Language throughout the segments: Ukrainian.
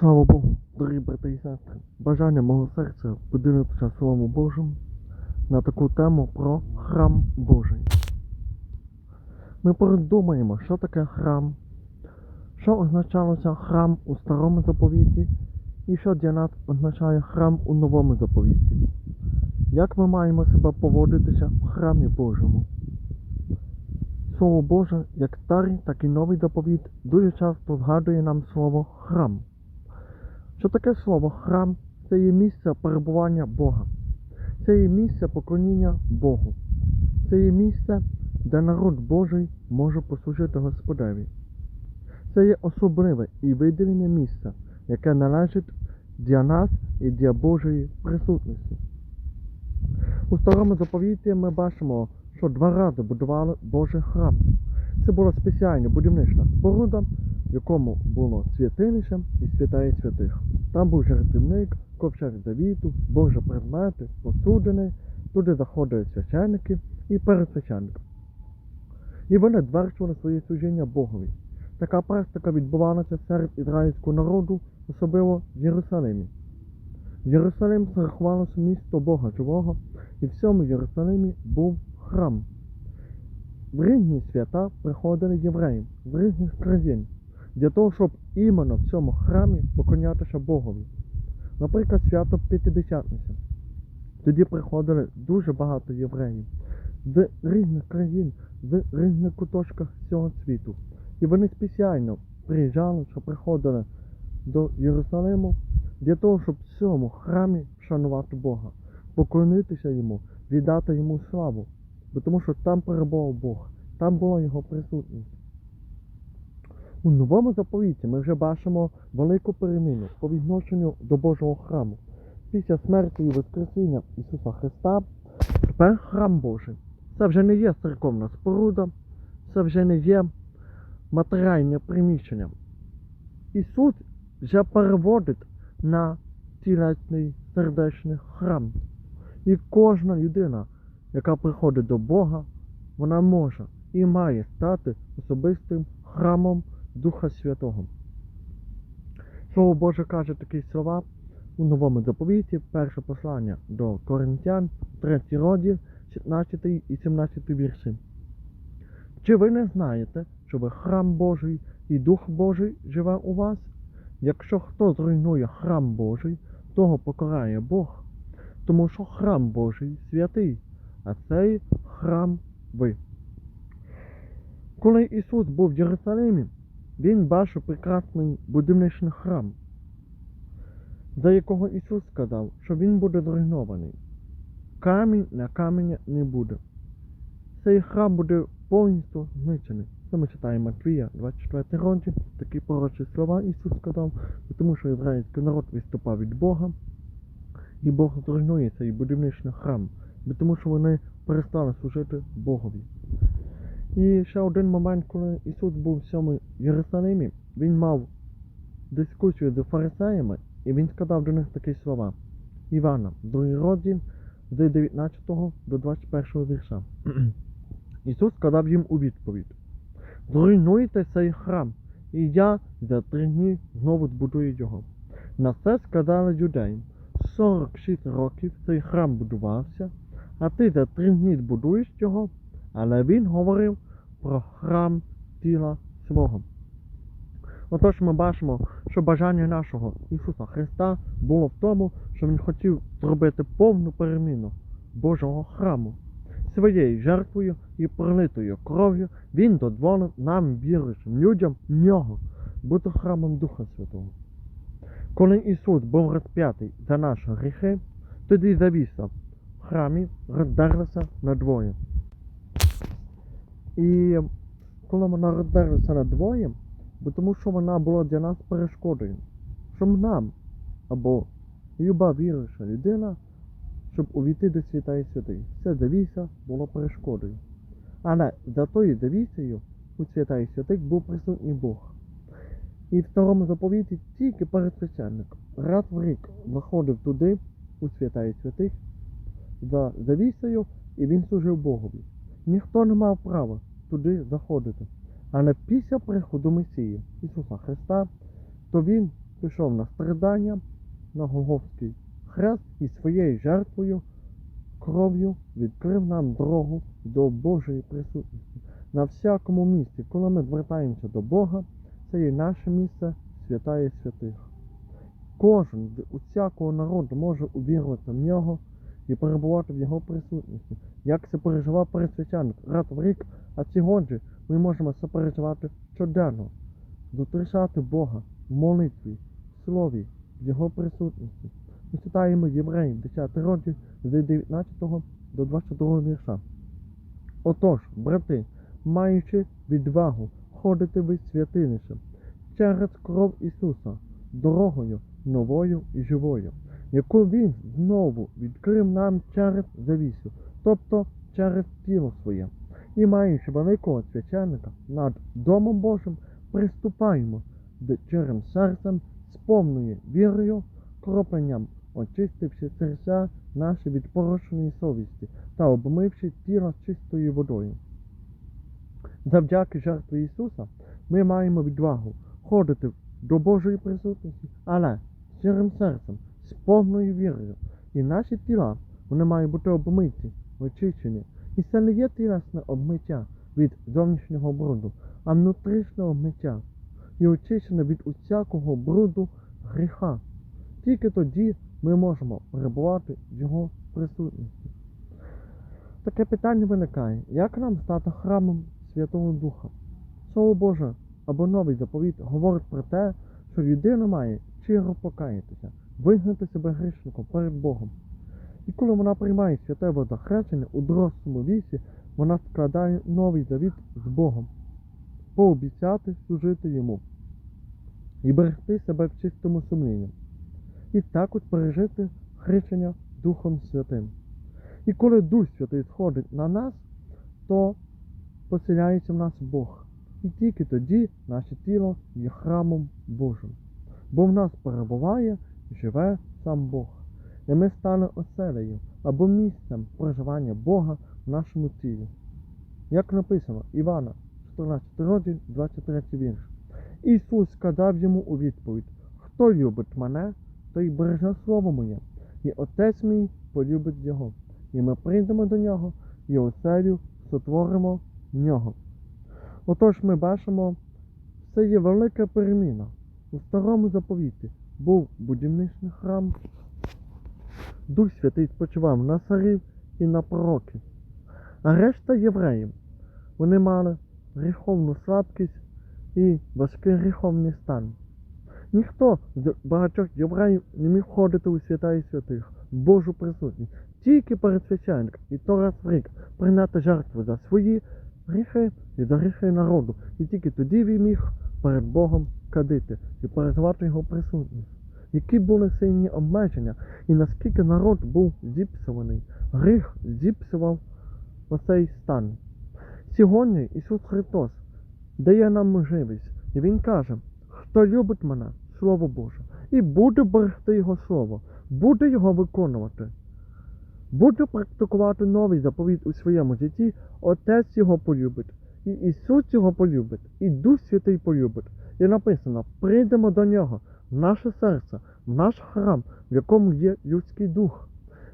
Слава Богу, дорогі брати і сестри. Бажання мого серця поділитися Словом Божим на таку тему про храм Божий. Ми подумаємо, що таке храм, що означалося храм у старому заповіті і що для нас означає храм у новому заповіті. Як ми маємо себе поводитися в храмі Божому? Слово Боже, як старий, так і новий заповіт, дуже часто згадує нам слово храм. Що таке слово храм? Це є місце перебування Бога. Це є місце поклоніння Богу. Це є місце, де народ Божий може послужити Господеві. Це є особливе і виділене місце, яке належить для нас і для Божої присутності. У старому заповіті ми бачимо, що два рази будували Божий храм. Це була спеціальна будівнична споруда, в якому було святилище і святая святих. Там був жертівник, ковчег завіту, Божі предмети, посудини, туди заходили священники і пересвященник. І вони звершували своє служіння Богові. Така практика відбувалася серед ізраїльського народу, особливо в Єрусалимі. Єрусалим зарахувалося місто Бога живого, і в цьому Єрусалимі був храм. В різні свята приходили євреї з різних країн для того, щоб іменно в цьому храмі поклонятися Богові. Наприклад, свято П'ятидесятниця. Тоді приходили дуже багато євреїв з різних країн, з різних куточках цього світу. І вони спеціально приїжджали, що приходили до Єрусалиму для того, щоб в цьому храмі вшанувати Бога, поклонитися йому, віддати йому славу. Бо тому що там перебував Бог, там була його присутність. У новому заповіті ми вже бачимо велику переміну по відношенню до Божого храму. Після смерті і Воскресіння Ісуса Христа тепер храм Божий. Це вже не є церковна споруда, це вже не є матеріальне приміщення. Ісус вже переводить на тілесний сердечний храм. І кожна людина, яка приходить до Бога, вона може і має стати особистим храмом Духа Святого. Слово Боже каже такі слова у новому заповіті, перше послання до Коринтян, 3 розділ, 16 і 17 вірші. Чи ви не знаєте, що ви храм Божий і Дух Божий живе у вас? Якщо хто зруйнує храм Божий, того покарає Бог, тому що храм Божий святий, а цей храм ви. Коли Ісус був в Єрусалимі, Він бачив прекрасний будівничний храм, за якого Ісус сказав, що Він буде зруйнований. Камінь на каміння не буде. Цей храм буде повністю знищений. Це ми читаємо Матвія, 24 розділ, такі пророчі слова Ісус сказав, тому що ізраїльський народ виступав від Бога, і Бог зруйнує цей будівничний храм, тому що вони перестали служити Богові. І ще один момент, коли Ісус був в цьому Єрусалимі, Він мав дискусію з фарисеями, і Він сказав до них такі слова. Івана, другий розділ, з 19 до 21 вірша. Ісус сказав їм у відповідь: Зруйнуйте цей храм, і я за три дні знову збудую його. На це сказали юдеям, 46 років цей храм будувався, а ти за три дні збудуєш його, але він говорив про храм тіла свого. Отож ми бачимо, що бажання нашого Ісуса Христа було в тому, що Він хотів зробити повну переміну Божого храму. Своєю жертвою і пролитою кров'ю Він дозволив нам, віруючим людям, нього бути храмом Духа Святого. Коли Ісус був розп'ятий за наші гріхи, тоді завіса в храмі роздерлася надвоє. І коли вона роздерлася надвоє, бо тому що вона була для нас перешкодою, щоб нам або люба віруюча людина, щоб увійти до свята і святий. Ця завіса була перешкодою. Але за тою завісею у свята і святих був присутній Бог. І в старому заповіті тільки пересвященник раз в рік заходив туди, у свята і святих, за завісею, і він служив Богові. Ніхто не мав права туди заходити. Але після приходу Месії Ісуса Христа, то Він пішов на страдання, на Голговський хрест і своєю жертвою, кров'ю відкрив нам дорогу до Божої присутності. На всякому місці, коли ми звертаємося до Бога, це є наше місце святає святих. Кожен з усякого народу може увірувати в нього і перебувати в його присутності. Як це переживав пересвященник раз в рік, а сьогодні ми можемо це переживати щоденно, зустрічати Бога в молитві, в слові, в його присутності. Ми читаємо Євреїв 10 розділ з 19 до 22 вірша. Отож, брати, маючи відвагу ходити ви святилище через кров Ісуса, дорогою новою і живою, яку Він знову відкрив нам через завісу, тобто через тіло своє. І маючи великого священника над Домом Божим, приступаємо до черем серцем з повною вірою, кропленням, очистивши серця наші від порушеної совісті та обмивши тіло чистою водою. Завдяки жертві Ісуса ми маємо відвагу ходити до Божої присутності, але щирим серцем, з повною вірою. І наші тіла вони мають бути обмиті, очищені. І це не є тілесне обмиття від зовнішнього бруду, а внутрішнє обмиття і очищене від усякого бруду гріха. Тільки тоді ми можемо перебувати в Його присутності. Таке питання виникає, як нам стати храмом Святого Духа? Слово Боже або новий заповіт говорить про те, що людина має щиро покаятися, визнати себе грішником перед Богом. І коли вона приймає святе водохрещення у дорослому віці, вона складає новий завіт з Богом, пообіцяти служити йому і берегти себе в чистому сумлінні, і також пережити хрещення Духом Святим. І коли Дух Святий сходить на нас, то поселяється в нас Бог. І тільки тоді наше тіло є храмом Божим. Бо в нас перебуває живе сам Бог. І ми стали оселею або місцем проживання Бога в нашому тілі. Як написано Івана, 14 розділ, 23 вірш. Ісус сказав йому у відповідь: Хто любить мене, той береже слово моє, і Отець мій полюбить його. І ми прийдемо до нього, і оселю сотворимо в нього. Отож ми бачимо, це є велика переміна. У старому заповіті був будівничний храм. Дух Святий спочивав на царів і на пророків. А решта євреїв, вони мали гріховну слабкість і важкий гріховний стан. Ніхто з багатьох євреїв не міг ходити у свята і святих, Божу присутність. Тільки пересвященник і то раз в рік прийняти жертву за свої гріхи і за гріхи народу. І тільки тоді він міг перед Богом кадити і переживати його присутність. Які були сильні обмеження, і наскільки народ був зіпсований, гріх зіпсував оцей стан. Сьогодні Ісус Христос дає нам можливість, і Він каже, хто любить мене, Слово Боже, і буде берегти Його Слово, буде його виконувати, буде практикувати новий заповіт у своєму житті, Отець його полюбить, і Ісус його полюбить, і Дух Святий полюбить. І написано, прийдемо до нього, в наше серце, в наш храм, в якому є людський дух,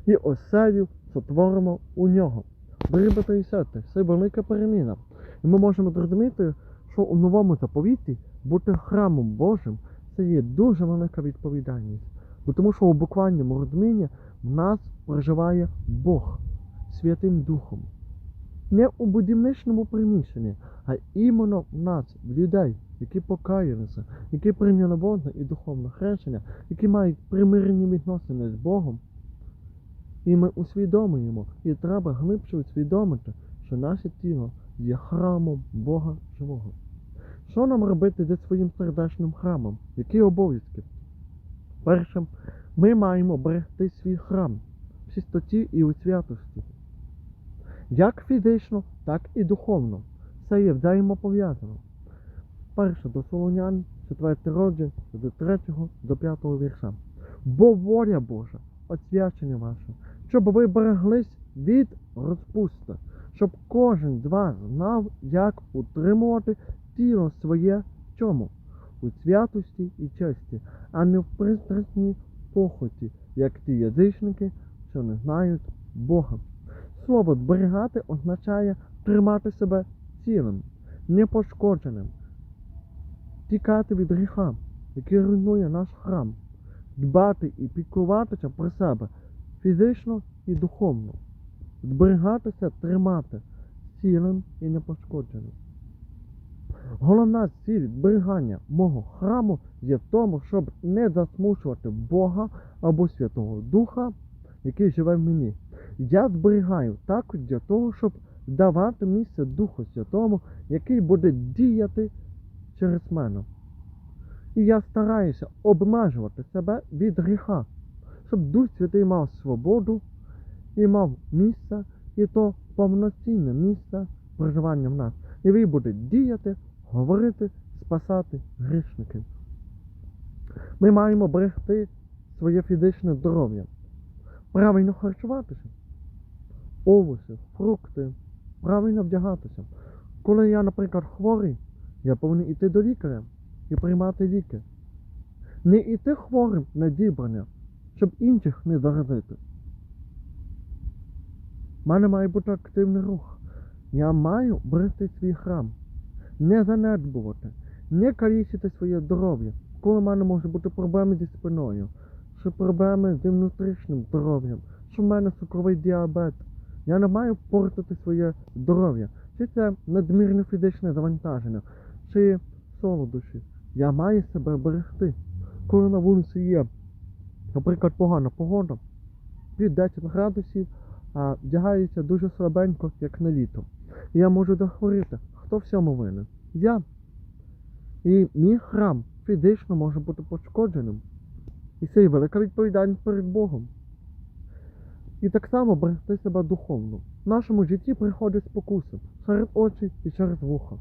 і оселю сотворимо у нього. Брати і сестри, це велика переміна. І ми можемо зрозуміти, що у новому заповіті бути храмом Божим це є дуже велика відповідальність. Бо тому що у буквальному розумінні в нас проживає Бог Святим Духом. Не у будівничному приміщенні, а іменно в нас, в людей, які покаялися, які прийняли водне і духовне хрещення, які мають примирені відносини з Богом. І ми усвідомлюємо, і треба глибше усвідомити, що наше тіло є храмом Бога живого. Що нам робити зі своїм сердечним храмом? Які обов'язки? Перше, ми маємо берегти свій храм в чистоті і у святості. Як фізично, так і духовно. Це є взаємопов'язано. Перше до Солонян, 4 розділ, з 3 до 5 вірша. Бо воля Божа, освячення ваше, щоб ви береглись від розпусти, щоб кожен з вас знав, як утримувати тіло своє в чому? у святості і честі, а не в пристрасній похоті, як ті язичники, що не знають Бога. Слово зберігати означає тримати себе цілим, непошкодженим, тікати від гріха, який руйнує наш храм, дбати і піклуватися про себе фізично і духовно, зберігатися, тримати цілим і непошкодженим. Головна ціль зберігання мого храму є в тому, щоб не засмучувати Бога або Святого Духа, який живе в мені. Я зберігаю також для того, щоб давати місце Духу Святому, який буде діяти через мене. І я стараюся обмежувати себе від гріха, щоб Дух Святий мав свободу і мав місце, і то повноцінне місце проживання в нас. І він буде діяти, говорити, спасати грішників. Ми маємо берегти своє фізичне здоров'я, правильно харчуватися, овочі, фрукти, правильно вдягатися. Коли я, наприклад, хворий, я повинен йти до лікаря і приймати ліки. Не йти хворим на дібрання, щоб інших не заразити. У мене має бути активний рух. Я маю берегти свій храм, не занедбувати, не калічити своє здоров'я, коли в мене можуть бути проблеми зі спиною, чи проблеми з внутрішнім здоров'ям, що в мене цукровий діабет. Я не маю портити своє здоров'я. Чи це надмірне фізичне завантаження, чи солодощі. Я маю себе берегти. Коли на вулиці є, наприклад, погана погода, від 10 градусів, а вдягається дуже слабенько, як на літо. І я можу захворіти. Хто в цьому винен? Я. І мій храм фізично може бути пошкодженим. І це є велика відповідальність перед Богом. І так само берегти себе духовно. В нашому житті приходять спокуси серед очі і через вуха.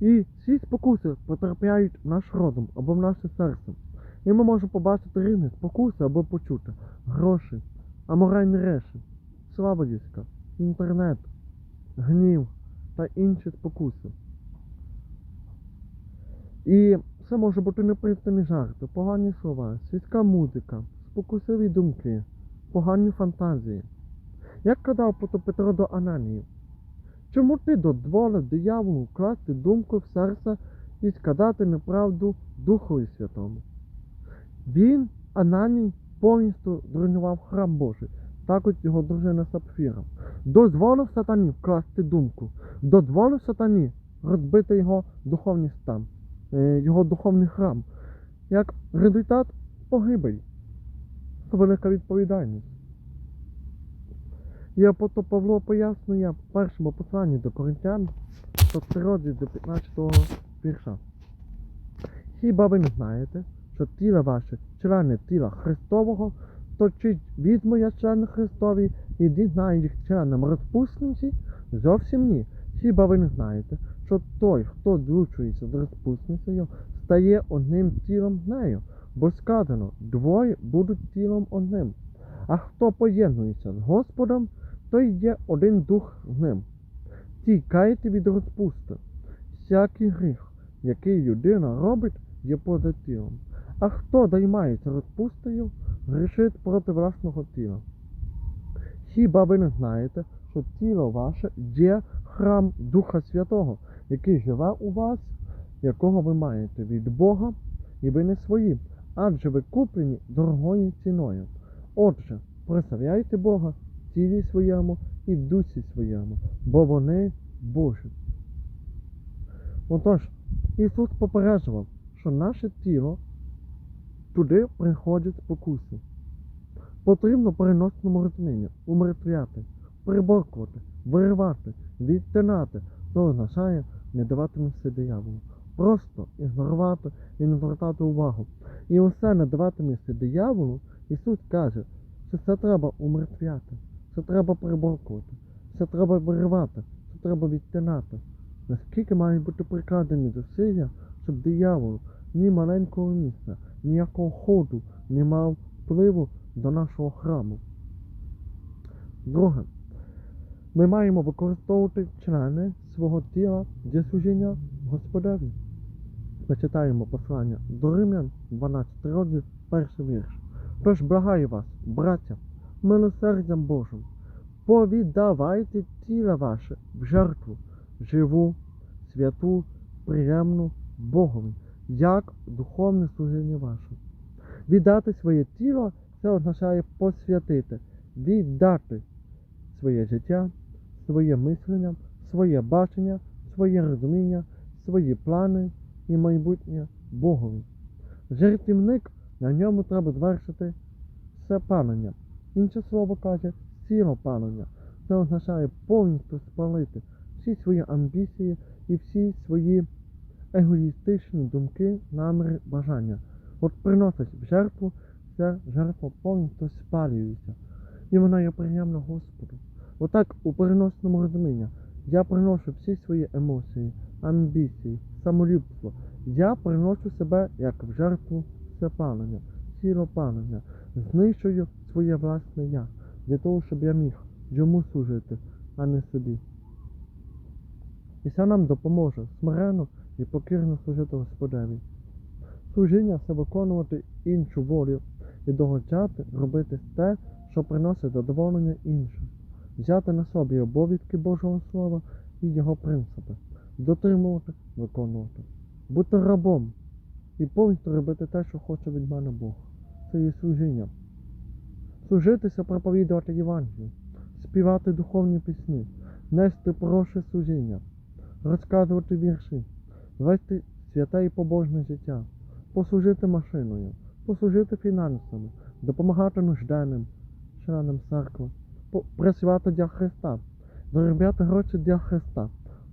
І ці спокуси потрапляють в наш розум або в наше серце. І ми можемо побачити різні спокуси або почути гроші, аморальні речі, слава людська, інтернет, гнів та інші спокуси. І це може бути неприємні жарти, погані слова, світська музика, спокусиві думки, погані фантазії. Як казав Петро до Ананії, чому ти дозволив дияволу вкласти думку в серце і сказати неправду Духові Святому? Він, Ананій, повністю зруйнував храм Божий, також його дружина Сапфіра. Дозволив сатані вкласти думку, дозволив сатані розбити його духовний стан, е, його духовний храм. Як результат погибель. Це велика відповідальність. І апостол Павло пояснює в першому посланні до Коринтян, 103 розділ до 15 вірша. Хіба ви не знаєте, що тіло ваше члени тіла Христового, то чи візьму я члени Христові і дізнаю їх членам розпусниці? Зовсім ні. Хіба ви не знаєте, що той, хто злучується з розпусницею, стає одним тілом з нею, бо сказано, двоє будуть тілом одним. А хто поєднується з Господом, той є один дух з ним. Тікайте від розпусти. Всякий гріх, який людина робить, є поза тілом. А хто займається розпустою, грішить проти власного тіла. Хіба ви не знаєте, що тіло ваше є храм Духа Святого, який живе у вас, якого ви маєте від Бога, і ви не свої, адже ви куплені дорогою ціною. Отже, прославляйте Бога в тілі своєму і в дусі своєму, бо вони Божі. Отож, Ісус попереджував, що наше тіло туди приходять спокуси. Потрібно переносити морозниня, умертвляти, приборкувати, виривати, відтинати. То означає не давати місце дияволу. Просто ігнорувати і не звертати увагу. І усе не давати місце дияволу, Ісус каже, що це треба умертвляти, це треба приборкувати, це треба виривати, це треба відтинати. Наскільки мають бути прикладені зусилля, щоб диявол ні маленького місця, ніякого ходу не мав впливу до нашого храму. Друге, ми маємо використовувати члени свого тіла для служіння Господеві. Ми читаємо послання до Римлян, 12 розділ, перший вірш. Тож благаю вас, браття, милосердям Божим, повіддавайте тіла ваше в жертву, живу, святу, приємну Богові, як духовне служіння ваше. Віддати своє тіло це означає посвятити, віддати своє життя, своє мислення, своє бачення, своє розуміння, свої плани і майбутнє Богові. Жертівник на ньому треба звершити все палення. Інше слово каже палення. Це означає повністю спалити всі свої амбіції і всі свої егоїстичні думки, наміри, бажання. От приносить в жертву, ця жертва повністю спалюється. І вона є приємна Господу. Отак у переносному розумінні я приношу всі свої емоції, амбіції, самолюбство. Я приношу себе як в жертву всепалення, цілопалення, знищую своє власне я, для того, щоб я міг йому служити, а не собі. І це нам допоможе смиренно і покірно служити Господеві. Служіння це виконувати іншу волю і догоджати робити те, що приносить задоволення іншим, взяти на собі обов'язки Божого Слова і його принципи, дотримувати, виконувати, бути рабом і повністю робити те, що хоче від мене Бог. Це є служіння. Служитися, проповідувати Євангелію, співати духовні пісні, нести проще служіння, розказувати вірші, вести святе і побожне життя, послужити машиною, послужити фінансами, допомагати нужденним, членам церкви, працювати для Христа, заробляти гроші для Христа,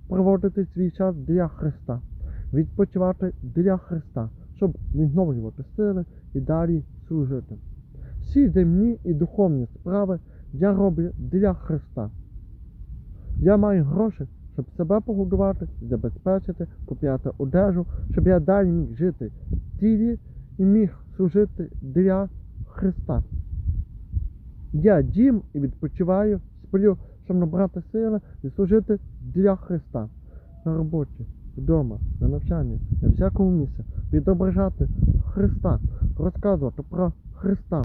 проводити свій час для Христа, відпочивати для Христа, щоб відновлювати сили і далі служити. Всі земні і духовні справи я роблю для Христа. Я маю гроші, щоб себе погодувати, забезпечити, купляти одежу, щоб я далі міг жити в тілі і міг служити для Христа. Я дім і відпочиваю, сплю, щоб набрати сили і служити для Христа. На роботі, вдома, на навчанні, на всякому місці, відображати Христа, розказувати про Христа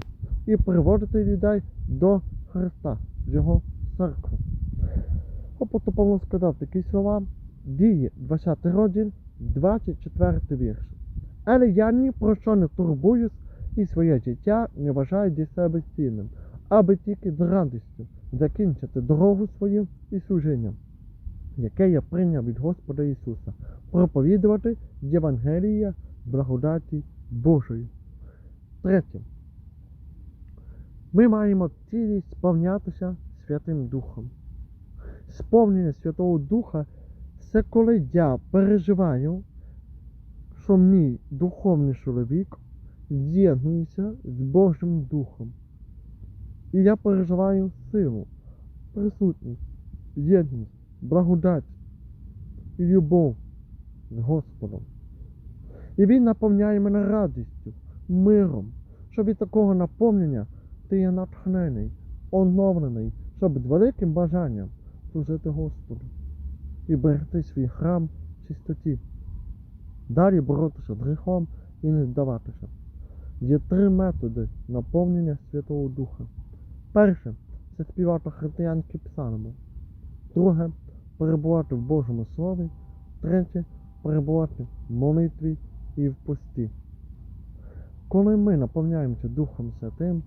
і приводити людей до Христа, в Його церкву. Апостол Павло сказав такі слова, дії 20 розділ, 24 вірш. Але я ні про що не турбуюсь і своє життя не вважаю для себе цінним, аби тільки з радістю закінчити дорогу свою і служіння, яке я прийняв від Господа Ісуса, проповідувати Євангелія благодаті Божої. Третє. Ми маємо цілість сповнятися Святим Духом. Сповнення Святого Духа це коли я переживаю, що мій духовний чоловік з'єднується з Божим Духом. І я переживаю силу, присутність, єдність, благодать і любов з Господом. І Він наповняє мене радістю, миром, що від такого наповнення ти є натхнений, оновлений, щоб з великим бажанням служити Господу і берегти свій храм чистоті. Далі боротися з гріхом і не здаватися. Є три методи наповнення Святого Духа. Перше це співати християнські псалми. Друге перебувати в Божому Слові. Третє перебувати в молитві і в пості. Коли ми наповняємося Духом Святим,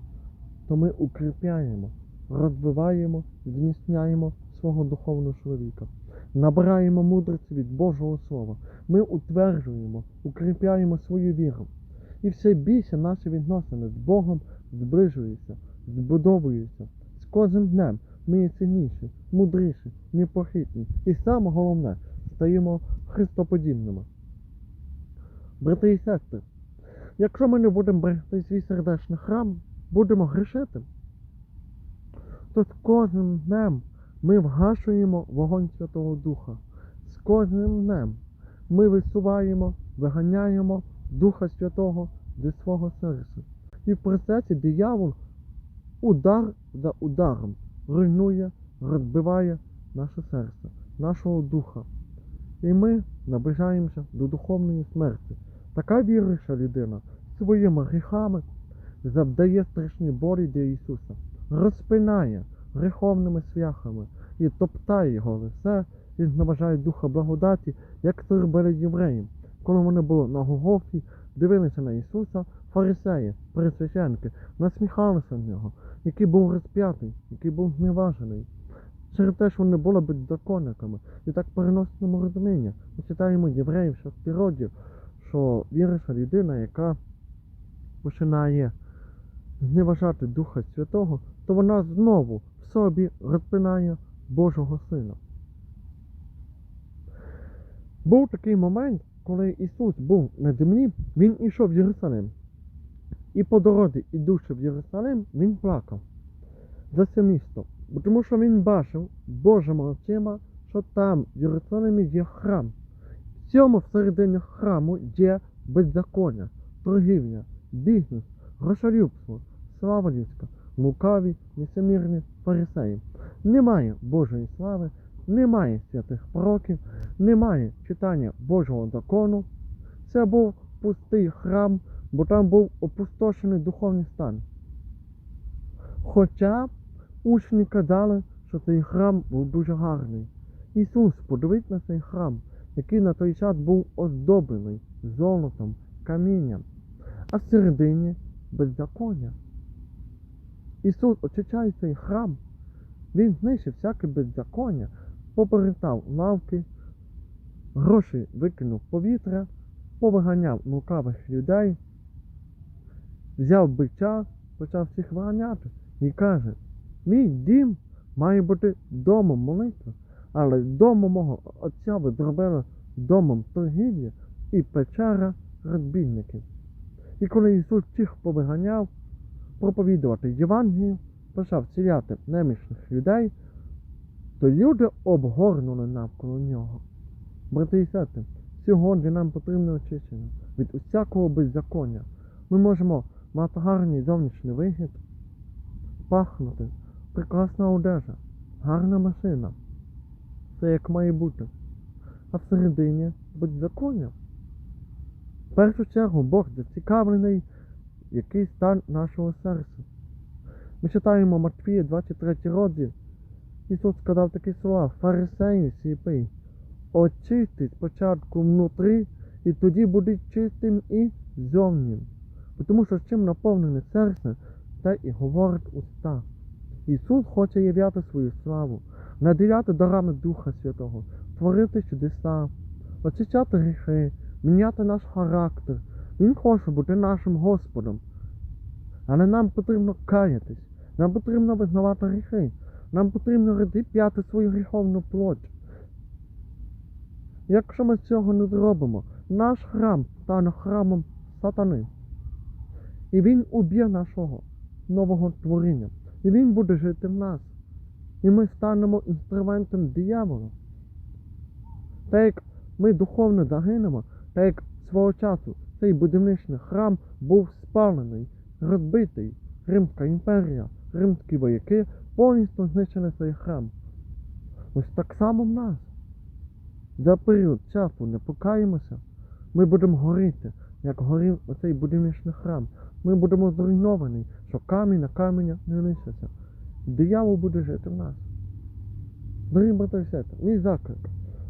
то ми укріпляємо, розвиваємо, зміцняємо свого духовного чоловіка, набираємо мудрості від Божого Слова. Ми утверджуємо, укріпляємо свою віру. І все більше наші відносини з Богом зближуються, збудовуються. З кожним днем ми є сильніші, мудріші, непохитні. І саме головне, стаємо христоподібними. Брати і сестри, якщо ми не будемо берегти свій сердечний храм, будемо грішити, то з кожним днем ми вгашуємо вогонь Святого Духа. З кожним днем ми висуваємо, виганяємо Духа Святого зі свого серця. І в процесі диявол удар за ударом руйнує, розбиває наше серце, нашого духа. І ми наближаємося до духовної смерті. Така віруюча людина своїми гріхами завдає страшні болі для Ісуса, розпинає гріховними свяхами і топтає його лице і зневажає духа благодаті, як це робили євреї. Коли вони були на Голгофі, дивилися на Ісуса, фарисеї, присвященки, насміхалися з нього, який був розп'ятий, який був зневажений. Через те, що вони були беззаконниками, і так переносимо розуміння. Ми читаємо євреїв, шестиродів, що віруюча людина, яка починає зневажати Духа Святого, то вона знову в собі розпинає Божого Сина. Був такий момент, коли Ісус був на землі, Він ішов в Єрусалим. І по дорозі, ідучи в Єрусалим, він плакав за це місто. Тому що він бачив Божими очима, що там в Єрусалимі є храм. В цьому всередині храму є беззаконня, торгівля, бізнес, грошолюбство, слава людська, лукаві, несемірні фарисеї. Немає Божої слави, немає святих пророків, немає читання Божого закону. Це був пустий храм, бо там був опустошений духовний стан. Хоча учні казали, що цей храм був дуже гарний. Ісус подивись на цей храм, який на той час був оздоблений золотом, камінням, а всередині беззаконня. Ісус очищає цей храм, Він знищив всяке беззаконня, поперетав лавки, гроші викинув повітря, повиганяв лукавих людей, взяв бича, почав всіх виганяти і каже, мій дім має бути домом молитви, але домом мого отця ви зробили домом торгівлі і печера розбійників. І коли Ісус всіх повиганяв, проповідувати Євангелію, почав ціляти немічних людей, то люди обгорнули навколо нього. Брати і сестри, сьогодні нам потрібне очищення від усякого беззаконня. Ми можемо мати гарний зовнішній вигляд, пахнути, прекрасна одежа, гарна машина. Все як має бути. А всередині беззаконня. В першу чергу Бог зацікавлений, який стан нашого серця. Ми читаємо Матфія 23 розділ. Ісус сказав такі слова, фарисеї сліпий, очистить спочатку внутрі, і тоді буде чистим і зовнім. Тому що чим наповнене серце, те і говорить уста. Ісус хоче являти свою славу, наділяти дарами Духа Святого, творити чудеса, очищати гріхи, міняти наш характер. Він хоче бути нашим Господом. Але нам потрібно каятись, нам потрібно визнавати гріхи, нам потрібно розіп'яти свою гріховну плоть. Якщо ми цього не зробимо, наш храм стане храмом сатани. І він уб'є нашого нового творіння. І він буде жити в нас. І ми станемо інструментом диявола. Так як ми духовно загинемо, так як свого часу цей будівничний храм був спалений, розбитий, Римська імперія, римські вояки повністю знищили цей храм. Ось так само в нас. За період часу не покаємося, ми будемо горіти, як горів оцей будівничний храм. Ми будемо зруйновані, що камінь на каменя не лишиться. Диявол буде жити в нас. Дорогі брати і сестри, мій заклик.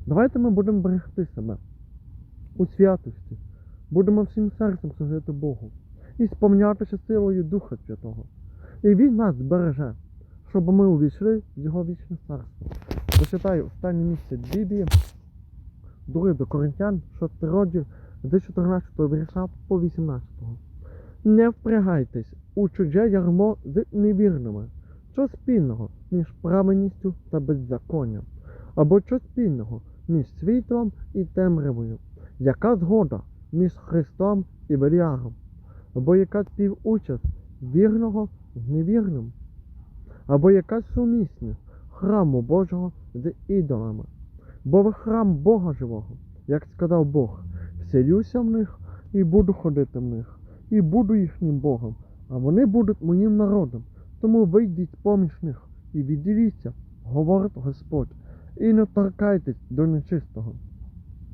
Давайте ми будемо берегти себе у святості, будемо всім серцем служити Богу і сповнятися силою Духа Святого. І Він нас збереже, щоб ми увійшли в Його вічне царство. Зачитаю останнє місце Біблії, 2 до Коринтян, 6 розділ, з 14 вірша по 18. Не впрягайтесь у чуже ярмо з невірними. Що спільного між праведністю та беззаконням? Або що спільного між світлом і темрявою? Яка згода між Христом і Беліаром? Або яка співучасть вірного з невірним? Або яка сумісність храму Божого з ідолами? Бо ви храм Бога живого, як сказав Бог, вселюся в них і буду ходити в них, і буду їхнім Богом, а вони будуть моїм народом. Тому вийдіть поміж них і відділіться, говорить Господь, і не торкайтесь до нечистого.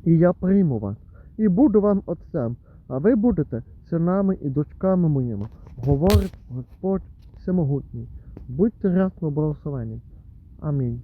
І я прийму вас, і буду вам отцем, а ви будете синами і дочками моїми, говорить Господь Всемогутній. Будьте рясно благословені. Амінь.